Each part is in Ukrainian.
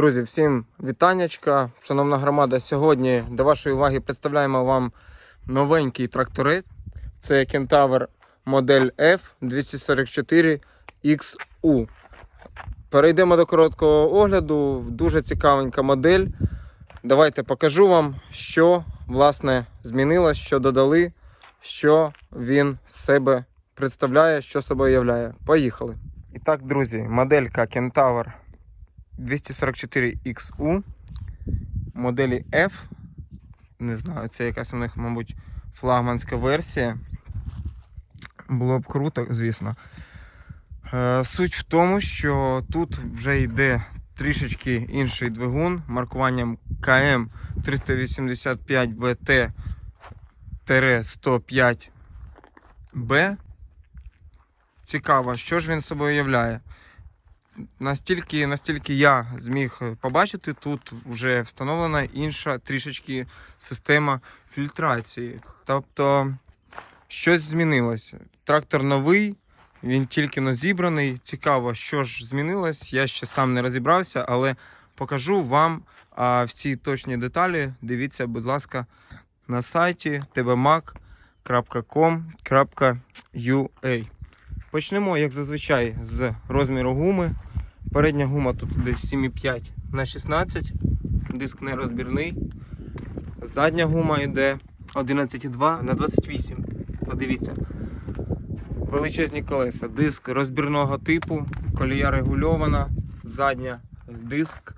Друзі, всім вітаннячка. Шановна громада, сьогодні до вашої уваги представляємо вам новенький тракторець. Це Кентавр модель F244 XU. Перейдемо до короткого огляду. Дуже цікавенька модель. Давайте покажу вам, що власне змінилось, що додали, що він себе представляє, що собою являє. Поїхали. І так, друзі, моделька Кентавр 244XU моделі F. Не знаю, це якась у них, мабуть, флагманська версія. Було б круто, звісно. Е, Суть в тому, що тут вже йде трішечки інший двигун маркуванням КМ 385 ВТ 105Б. Цікаво, що ж він собою являє настільки, настільки я зміг побачити, тут вже встановлена інша трішечки система фільтрації. Тобто щось змінилося. Трактор новий, він тільки но зібраний. Цікаво, що ж змінилось. Я ще сам не розібрався, але покажу вам а, всі точні деталі. Дивіться, будь ласка, на сайті tbmac.com.ua. Почнемо, як зазвичай, з розміру гуми. Передня гума тут десь 7,5 на 16, диск нерозбірний. Задня гума йде 11,2 на 28. Подивіться. Величезні колеса. Диск розбірного типу, колія регульована, задня диск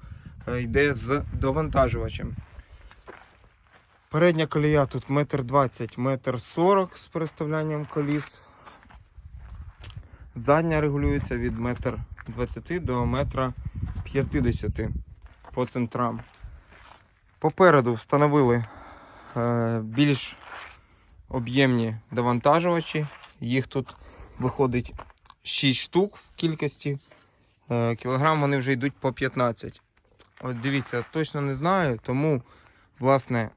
е, йде з довантажувачем. Передня колія тут 1,20 м, 1,40 м з переставлянням коліс. Задня регулюється від 1,20 м до 1,50 м по центрам. Попереду встановили е, більш об'ємні довантажувачі. Їх тут виходить 6 штук в кількості. Е, кілограм вони вже йдуть по 15. От дивіться, точно не знаю, тому, власне,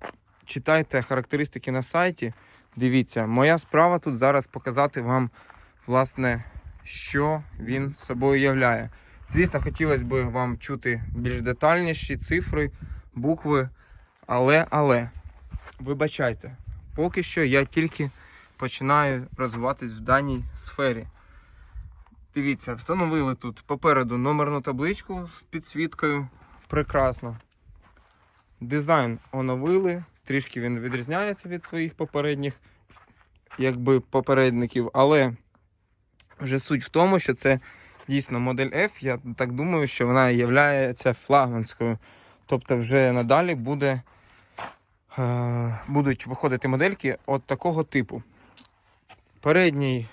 читайте характеристики на сайті. Дивіться, моя справа тут зараз показати вам, власне, що він собою являє. Звісно, хотілося б вам чути більш детальніші цифри, букви, але, але, вибачайте, поки що я тільки починаю розвиватись в даній сфері. Дивіться, встановили тут попереду номерну табличку з підсвіткою. Прекрасно. Дизайн оновили, трішки він відрізняється від своїх попередніх якби попередників, але вже суть в тому, що це дійсно модель F. Я так думаю, що вона є флагманською. Тобто, вже надалі буде, е, будуть виходити модельки от такого типу. Передній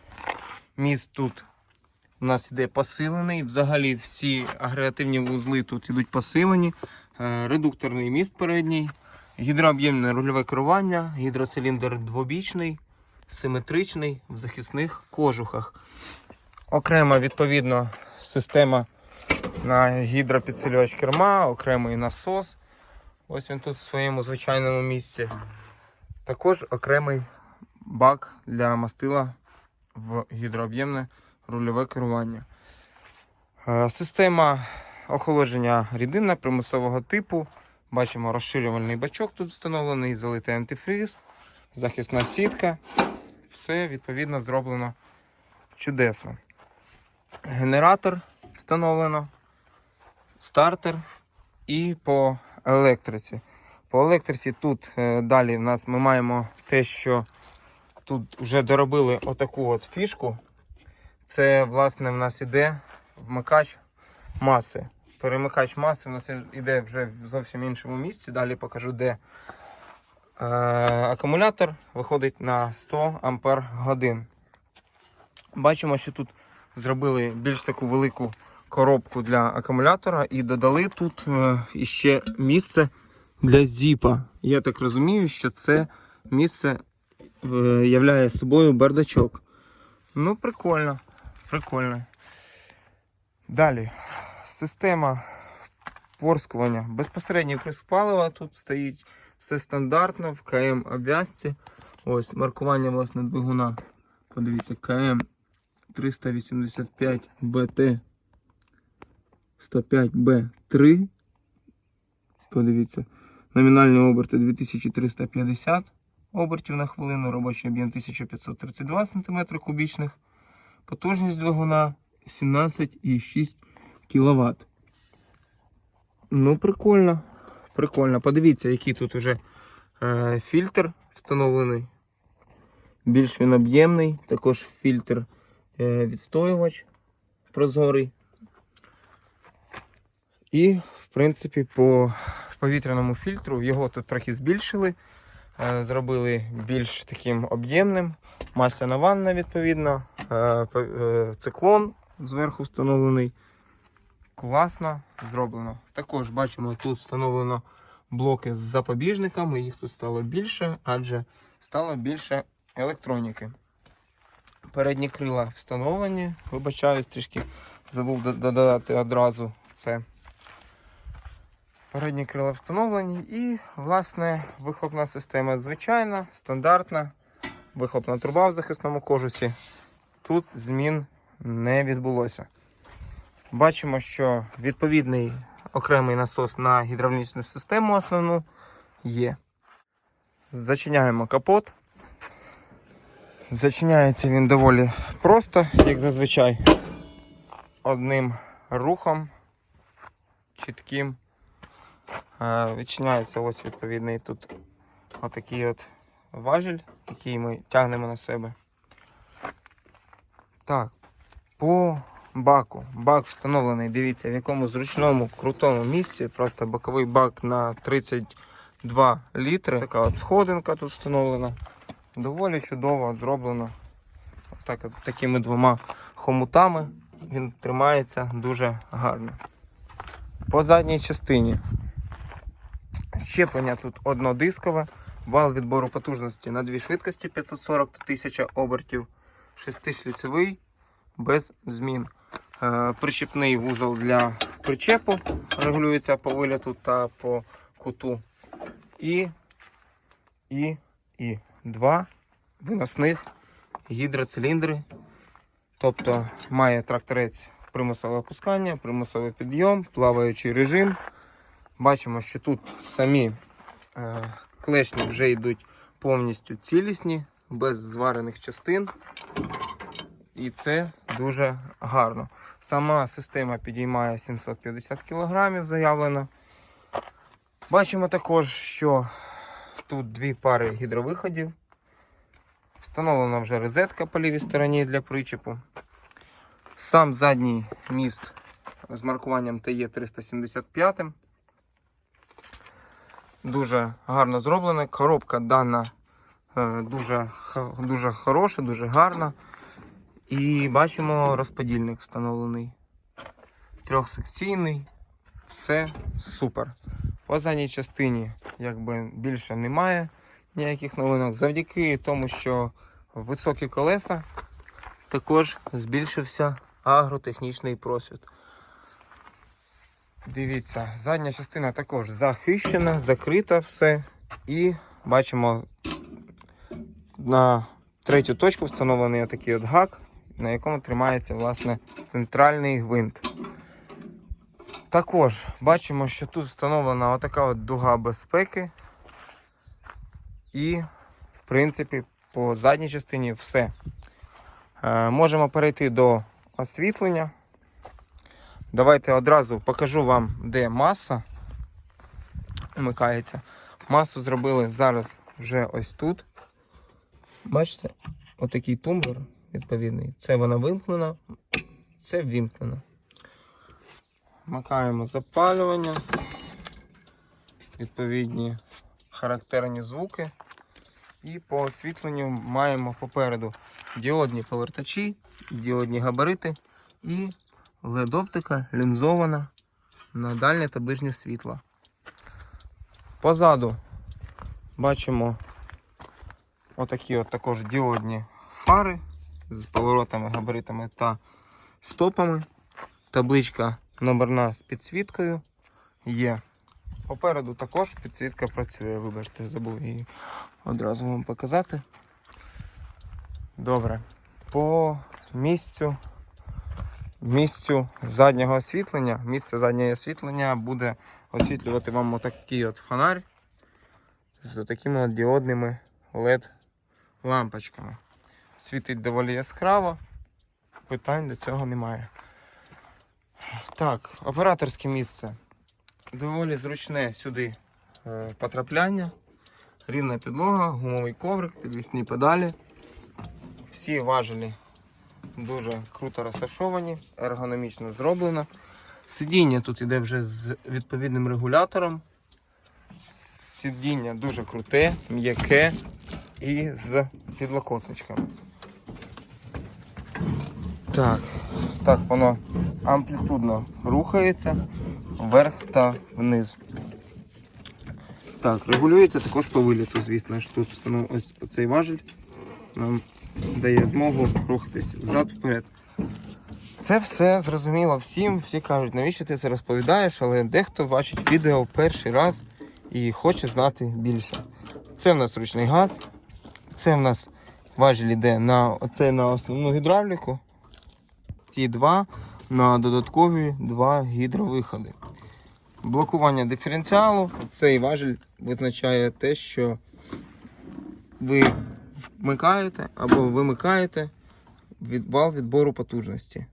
міст тут у нас іде посилений. Взагалі всі агрегативні вузли тут ідуть посилені. Е, редукторний міст передній, гідрооб'ємне рульове керування, гідроциліндр двобічний, симетричний в захисних кожухах. Окрема, відповідно, система на гідропідсилювач керма, окремий насос. Ось він тут в своєму звичайному місці. Також окремий бак для мастила в гідрооб'ємне рульове керування. Е, Система охолодження рідинна примусового типу. Бачимо розширювальний бачок тут встановлений, залитий антифриз, захисна сітка. Все відповідно зроблено чудесно. Генератор встановлено, стартер і по електриці. По електриці тут е, далі в нас ми маємо те, що тут вже доробили отаку от фішку. Це, власне, в нас іде вмикач маси. Перемикач маси в нас іде вже в зовсім іншому місці. Далі покажу, де акумулятор виходить на 100 ампер годин. Бачимо, що тут зробили більш таку велику коробку для акумулятора і додали тут е, іще місце для зіпа. Я так розумію, що це місце е, являє собою бардачок. Ну, прикольно. Прикольно. Далі. Система порскування. Безпосередньо палива тут стоїть все стандартно в КМ обв'язці. Ось маркування власне двигуна. Подивіться, КМ 385 БТ 105Б3. Подивіться. Номінальні оберти 2350 обертів на хвилину, робочий об'єм 1532 см кубічних, потужність двигуна 17,6 кВт. Ну, прикольно. Прикольно. Подивіться, який тут уже е, фільтр встановлений. Більш він об'ємний, також фільтр е, відстоювач прозорий. І, в принципі, по повітряному фільтру його тут трохи збільшили. е, Зробили більш таким об'ємним. Масляна ванна, відповідно. е, е, Циклон зверху встановлений. Класно зроблено. Також бачимо, тут встановлено блоки з запобіжниками. Їх тут стало більше, адже стало більше електроніки. Передні крила встановлені. Вибачаюсь, трішки забув додати одразу це. Передні крила встановлені і, власне, вихлопна система звичайна, стандартна. Вихлопна труба в захисному кожусі. Тут змін не відбулося. Бачимо, що відповідний окремий насос на гідравлічну систему основну є. Зачиняємо капот. Зачиняється він доволі просто, як зазвичай, одним рухом чітким. Е, Відчиняється ось відповідний тут отакий от важіль, який ми тягнемо на себе. Так, по баку. Бак встановлений, дивіться, в якому зручному крутому місці. Просто боковий бак на 32 літри. Така от сходинка тут встановлена. Доволі чудово зроблено. Так, такими двома хомутами він тримається дуже гарно. По задній частині щеплення тут однодискове, вал відбору потужності на дві швидкості 540 та 1000 обертів, шестишліцевий без змін. Е, Причіпний вузол для причепу регулюється по виліту та по куту. І, і, і два виносних гідроциліндри. Тобто має тракторець примусове опускання, примусовий підйом, плаваючий режим. Бачимо, що тут самі е, клешні вже йдуть повністю цілісні, без зварених частин. І це дуже гарно. Сама система підіймає 750 кг, заявлено. Бачимо також, що тут дві пари гідровиходів. Встановлена вже розетка по лівій стороні для причепу. Сам задній міст з маркуванням ТЕ 375. Дуже гарно зроблена. Коробка дана е, дуже, дуже хороша, дуже гарна. І бачимо розподільник встановлений. Трьохсекційний. Все супер. По задній частині якби більше немає ніяких новинок. Завдяки тому, що високі колеса також збільшився агротехнічний просвіт. Дивіться, задня частина також захищена, закрита все. І бачимо на третю точку встановлений отакий от гак, на якому тримається власне центральний гвинт. Також бачимо, що тут встановлена отака от дуга безпеки. І, в принципі, по задній частині все. Е, можемо перейти до освітлення. Давайте одразу покажу вам, де маса вмикається. Масу зробили зараз вже ось тут. Бачите? Отакий тумблер відповідний. Це вона вимкнена, це ввімкнено. Вмикаємо запалювання. Відповідні характерні звуки. І по освітленню маємо попереду діодні повертачі, діодні габарити і LED-оптика лінзована на дальнє та ближнє світло. Позаду бачимо отакі от також діодні фари з поворотами, габаритами та стопами. Табличка номерна з підсвіткою є. Попереду також підсвітка працює, вибачте, забув її одразу вам показати. Добре. По місцю місцю заднього освітлення. Місце заднього освітлення буде освітлювати вам отакий от фонарь з такими от діодними LED лампочками. Світить доволі яскраво, питань до цього немає. Так, операторське місце. Доволі зручне сюди е, потрапляння, рівна підлога, гумовий коврик, підвісні педалі. Всі важелі дуже круто розташовані, ергономічно зроблено. Сидіння тут іде вже з відповідним регулятором. Сидіння дуже круте, м'яке і з підлокотничками. Так, так воно амплітудно рухається вверх та вниз. Так, регулюється також по виліту, звісно ж. Тут встановив ось цей важель нам дає змогу рухатись взад-вперед. Це все зрозуміло всім. Всі кажуть, навіщо ти це розповідаєш, але дехто бачить відео перший раз і хоче знати більше. Це в нас ручний газ, це в нас важіль іде на, оце на основну гідравліку. Ті два на додаткові два гідровиходи. Блокування диференціалу. Цей важіль визначає те, що ви вмикаєте або вимикаєте вал відбору потужності.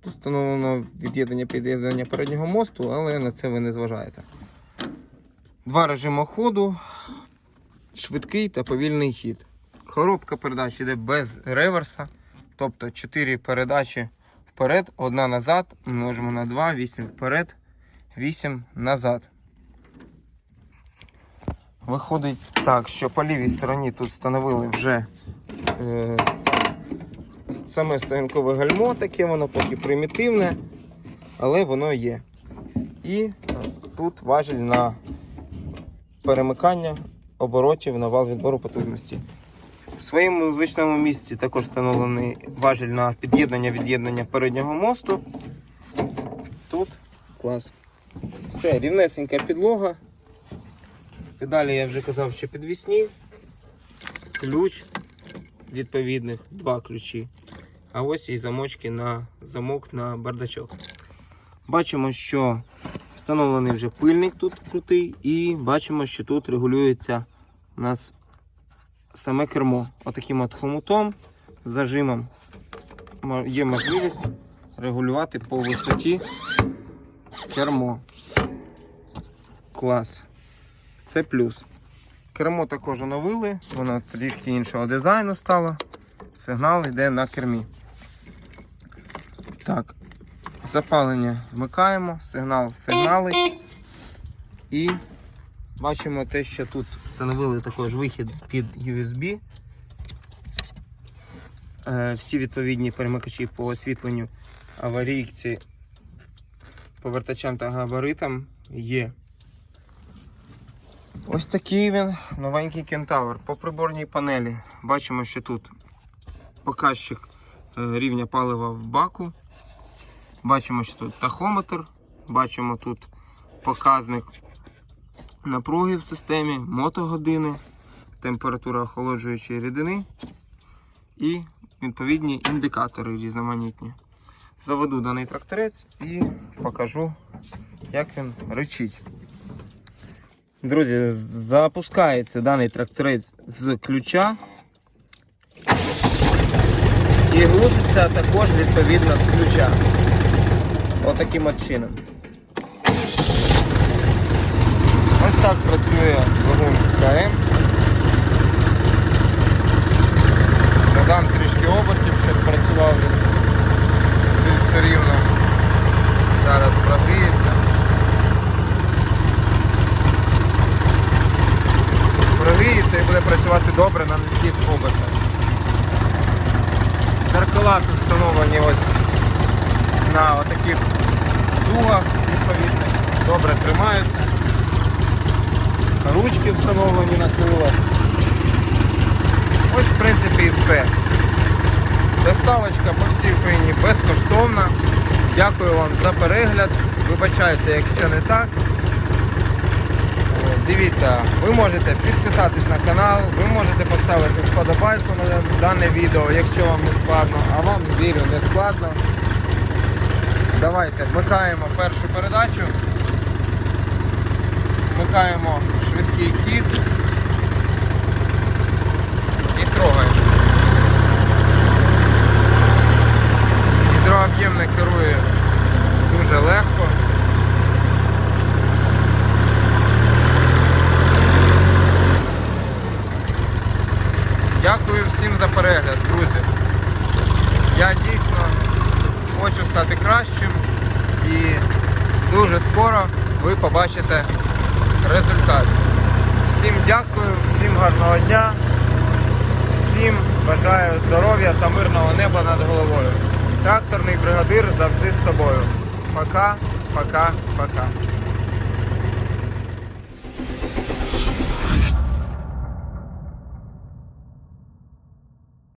Тут встановлено від'єднання під'єднання переднього мосту, але на це ви не зважаєте. Два режими ходу, швидкий та повільний хід. Коробка передач йде без реверса, тобто 4 передачі вперед, одна назад, множимо на 2, 8 вперед, 8 назад. Виходить так, що по лівій стороні тут встановили вже е, саме стоянкове гальмо, таке воно поки примітивне, але воно є. І тут важіль на перемикання оборотів на вал відбору потужності. В своєму звичному місці також встановлений важіль на під'єднання від'єднання переднього мосту. Тут клас. Все, рівнесенька підлога. Педалі я вже казав, що підвісні. Ключ відповідних, два ключі. А ось і замочки на замок на бардачок. Бачимо, що встановлений вже пильник тут крутий, і бачимо, що тут регулюється у нас саме кермо. Отаким от хомутом, зажимом є можливість регулювати по висоті кермо. Клас. Це плюс. Кермо також оновили, воно трішки іншого дизайну стало. Сигнал йде на кермі. Так, запалення вмикаємо, сигнал сигналить. І бачимо те, що тут встановили також вихід під USB. Е, Всі відповідні перемикачі по освітленню аварійці, повертачам та габаритам є. Ось такий він новенький кентавр. По приборній панелі бачимо, що тут показчик е, рівня палива в баку. Бачимо, що тут тахометр, бачимо тут показник напруги в системі, мотогодини, температура охолоджуючої рідини і відповідні індикатори різноманітні. Заведу даний тракторець і покажу, як він речить. Друзі, запускається даний тракторець з ключа і глушиться також відповідно з ключа. Отаким от чином. Ось так працює двигун КМ. Додам трішки обертів, щоб працював він більш рівно. Зараз прогріється. прогріється і буде працювати добре на низьких обертах. Зеркала тут встановлені ось на отаких дугах відповідних, добре тримаються. Ручки встановлені на крилах. Ось в принципі і все. Доставочка по всій Україні безкоштовна. Дякую вам за перегляд. Вибачайте, якщо не так. Дивіться, ви можете підписатись на канал, ви можете поставити вподобайку на дане відео, якщо вам не складно, а вам вірю не складно. Давайте вмикаємо першу передачу. Вмикаємо швидкий хід і трогаємо. Гідрооб'ємник керує дуже легко. Дякую всім за перегляд, друзі. Я дійсно хочу стати кращим і дуже скоро ви побачите результат. Всім дякую, всім гарного дня, всім бажаю здоров'я та мирного неба над головою. Тракторний бригадир завжди з тобою. Пока, пока, пока.